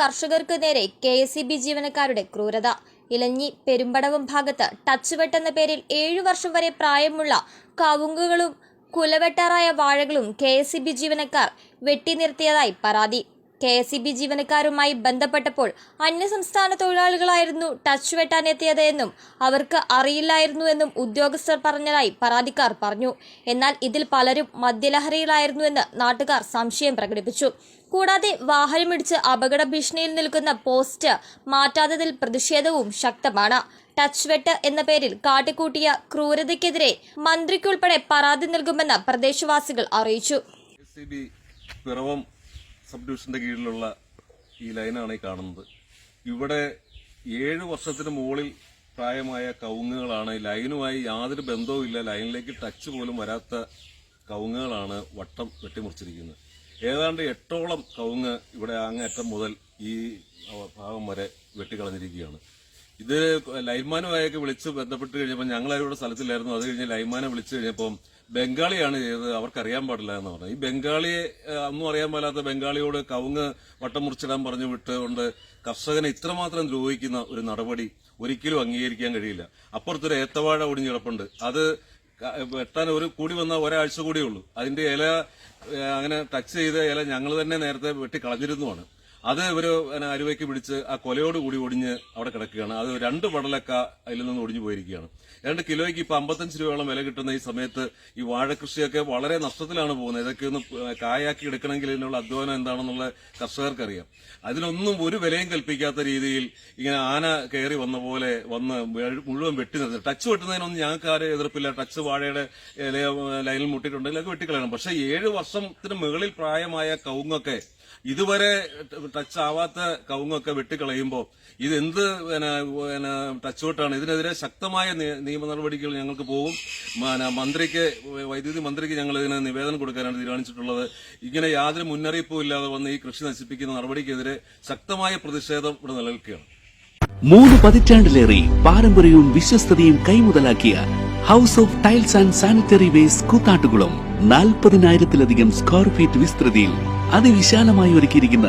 കർഷകർക്ക് നേരെ K S E B ജീവനക്കാരുടെ ക്രൂരത. ഇലഞ്ഞി പെരുമ്പടവും ഭാഗത്ത് ടച്ച് വെട്ടെന്ന പേരിൽ ഏഴു വർഷം വരെ പ്രായമുള്ള കവുങ്ങുകളും കുലവെട്ടാറായ വാഴകളും കെ എസ് ഇ ബി ജീവനക്കാർ വെട്ടി നിർത്തിയതായി പരാതി. കെ എസ് ഇ ബി ജീവനക്കാരുമായി ബന്ധപ്പെട്ടപ്പോൾ അന്യസംസ്ഥാന തൊഴിലാളികളായിരുന്നു ടച്ച് വെട്ടാനെത്തിയത് എന്നും അവർക്ക് അറിയില്ലായിരുന്നു എന്നും ഉദ്യോഗസ്ഥർ പറഞ്ഞതായി പരാതിക്കാർ പറഞ്ഞു. എന്നാൽ ഇതിൽ പലരും മദ്യലഹരിയിലായിരുന്നുവെന്ന് നാട്ടുകാർ സംശയം പ്രകടിപ്പിച്ചു. കൂടാതെ വാഹനമിടിച്ച് അപകട ഭീഷണിയിൽ നിൽക്കുന്ന പോസ്റ്റ് മാറ്റാത്തതിൽ പ്രതിഷേധവും ശക്തമാണ്. ടച്ച് വെട്ട് എന്ന പേരിൽ കാട്ടിക്കൂട്ടിയ ക്രൂരതയ്ക്കെതിരെ മന്ത്രിക്കുൾപ്പെടെ പരാതി നൽകുമെന്ന് പ്രദേശവാസികൾ അറിയിച്ചു. സബ് ഡിവിഷന്റെ കീഴിലുള്ള ഈ ലൈനാണ് ഈ കാണുന്നത്. ഇവിടെ ഏഴ് വർഷത്തിന് മുകളിൽ പ്രായമായ കവുങ്ങുകളാണ് ലൈനുമായി യാതൊരു ബന്ധവും ഇല്ല ലൈനിലേക്ക് ടച്ച് പോലും വരാത്ത കവുങ്ങുകളാണ് വട്ടം വെട്ടിമുറിച്ചിരിക്കുന്നത്. ഏതാണ്ട് എട്ടോളം കവുങ്ങ് ഇവിടെ അങ്ങേറ്റം മുതൽ ഈ ഭാഗം വരെ വെട്ടിക്കളഞ്ഞിരിക്കുകയാണ്. ഇത് ലൈൻമാനുമായൊക്കെ വിളിച്ച് ബന്ധപ്പെട്ട് കഴിഞ്ഞപ്പോൾ ഞങ്ങൾ അവരുടെ സ്ഥലത്തില്ലായിരുന്നു. അത് കഴിഞ്ഞ് ലൈൻമാനെ വിളിച്ചു കഴിഞ്ഞപ്പം ബംഗാളിയാണ് ചെയ്തത്. അവർക്ക് അറിയാൻ പാടില്ല എന്ന് പറഞ്ഞു. ഈ ബംഗാളിയെ ഒന്നും അറിയാൻ പാടാത്ത ബംഗാളിയോട് കവുങ്ങ് വട്ടം മുറിച്ചിടാൻ പറഞ്ഞു വിട്ടുകൊണ്ട് കർഷകനെ ഇത്രമാത്രം ദ്രോഹിക്കുന്ന ഒരു നടപടി ഒരിക്കലും അംഗീകരിക്കാൻ കഴിയില്ല. അപ്പുറത്തൊരു ഏത്തവാഴ ഒടിഞ്ഞു കിടപ്പുണ്ട് അത് വെട്ടാൻ ഒരു കൂടി വന്ന ഒരാഴ്ച കൂടിയുള്ളൂ അതിന്റെ ഇല അങ്ങനെ ടച്ച് ചെയ്ത ഇല ഞങ്ങൾ തന്നെ നേരത്തെ വെട്ടി കളഞ്ഞിരുന്നുമാണ് അത് ഇവർ അരുവയ്ക്ക് പിടിച്ച് ആ കൊലയോട് കൂടി ഒടിഞ്ഞ് അവിടെ കിടക്കുകയാണ്. അത് രണ്ട് പടലക്ക അതിൽ നിന്ന് ഒടിഞ്ഞു പോയിരിക്കുകയാണ്. രണ്ട് കിലോയ്ക്ക് ഇപ്പൊ അമ്പത്തഞ്ച് രൂപയോളം വില കിട്ടുന്ന ഈ സമയത്ത് ഈ വാഴകൃഷിയൊക്കെ വളരെ നഷ്ടത്തിലാണ് പോകുന്നത്. ഇതൊക്കെ ഒന്ന് കായാക്കി എടുക്കണമെങ്കിൽ ഇതിനുള്ള അധ്വാനം എന്താണെന്നുള്ള കർഷകർക്കറിയാം. അതിനൊന്നും ഒരു വിലയും കൽപ്പിക്കാത്ത രീതിയിൽ ഇങ്ങനെ ആന കയറി വന്ന പോലെ വന്ന് മുഴുവൻ വെട്ടി നിർത്തി. ടച്ച് വെട്ടുന്നതിനൊന്നും ഞങ്ങൾക്ക് ആരും എതിർപ്പില്ല. ടച്ച് വാഴയുടെ ലൈനിൽ മുട്ടിയിട്ടുണ്ടെങ്കിൽ അത് വെട്ടിക്കളയണം. പക്ഷെ ഏഴ് വർഷത്തിന് മുകളിൽ പ്രായമായ കവുങ്ങൊക്കെ ഇതുവരെ ടച്ച് ആവാത്ത കവുങ്ങൊക്കെ വെട്ടിക്കളയുമ്പോൾ ഇതെന്ത് പിന്നെ പിന്നെ ടച്ച് ഔട്ടാണ് ഇതിനെതിരെ ശക്തമായ നിയമ നടപടികൾ ഞങ്ങൾക്ക് പോകും. മന്ത്രിക്ക് വൈദ്യുതി മന്ത്രിക്ക് ഞങ്ങൾ ഇതിന് നിവേദനം കൊടുക്കാനാണ് തീരുമാനിച്ചിട്ടുള്ളത്. ഇങ്ങനെ യാതൊരു മുന്നറിയിപ്പും ഇല്ലാതെ വന്ന് ഈ കൃഷി നശിപ്പിക്കുന്ന നടപടിക്കെതിരെ ശക്തമായ പ്രതിഷേധം ഇവിടെ നിലനിൽക്കുകയാണ്. മൂന്ന് പതിറ്റാണ്ടിലേറെ പാരമ്പര്യവും വിശ്വസ്തതയും കൈമുതലാക്കിയ house of tiles and sanitary waste Koothattukulam നാൽപ്പതിനായിരത്തിലധികം സ്ക്വയർ ഫീറ്റ് വിസ്തൃതിയിൽ അതിവിശാലമായി ഒരുക്കിയിരിക്കുന്ന